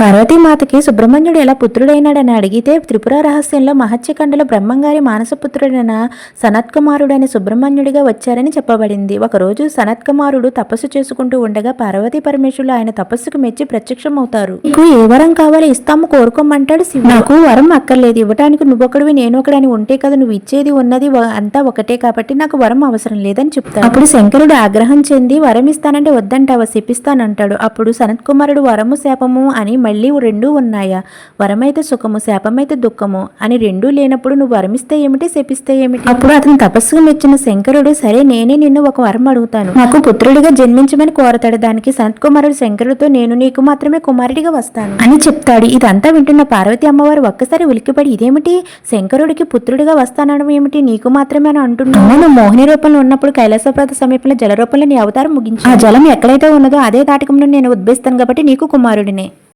పార్వతీమాతకి సుబ్రహ్మణ్యుడు ఎలా పుత్రుడైనాడని అడిగితే త్రిపుర రహస్యంలో మహత్యకండలో బ్రహ్మంగారి మానసపుత్రుడైన సనత్కుమారుడైన సుబ్రహ్మణ్యుడిగా వచ్చారని చెప్పబడింది. ఒకరోజు సనత్కుమారుడు తపస్సు చేసుకుంటూ ఉండగా పార్వతీ పరమేశ్వరులు ఆయన తపస్సుకు మెచ్చి ప్రత్యక్షమవుతారు. నీకు ఏ వరం కావాలో ఇస్తాము కోరుకోమంటాడు నాకు వరం అక్కర్లేదు. ఇవ్వటానికి నువ్వొకడివి నేనొకడని ఉంటే కదా నువ్వు ఇచ్చేది ఉన్నది అంతా ఒకటే కాబట్టి నాకు వరం అవసరం లేదని చెప్తాడు. అప్పుడు శంకరుడు ఆగ్రహం చెంది వరం ఇస్తానంటే వద్దంటావా? శపిస్తానంటాడు. అప్పుడు సనత్ కుమారుడు వరము శాపము అని మళ్ళీ రెండూ ఉన్నాయా? వరమైతే సుఖము శాపమైతే దుఃఖము అని రెండూ లేనప్పుడు నువ్వు వరమిస్తే ఏమిటి శపిస్తే ఏమిటి? అప్పుడు అతను తపస్సుకు మెచ్చిన శంకరుడు సరే నేనే నిన్ను ఒక వరం అడుగుతాను. నాకు పుత్రుడిగా జన్మించమని కోరతాడు దానికి సనత్ కుమారుడు శంకరుడితో నేను నీకు మాత్రమే కుమారుడిగా వస్తాను. అని చెప్తాడు. ఇదంతా వింటున్న పార్వతి అమ్మవారు ఒక్కసారి ఉలిక్కిపడి ఇదేమిటి? శంకరుడికి పుత్రుడిగా వస్తానడం ఏమిటి? నీకు మాత్రమే అని అంటున్నాను అవును మోహిని రూపంలో ఉన్నప్పుడు కైలాసప్రద సమీపంలో జల రూపంలో నీ అవతారం ముగించి. ఆ జలం ఎక్కడైతే ఉన్నదో అదే తాటకంలో నేను ఉద్భవిస్తాను కాబట్టి నీకు కుమారుడినే.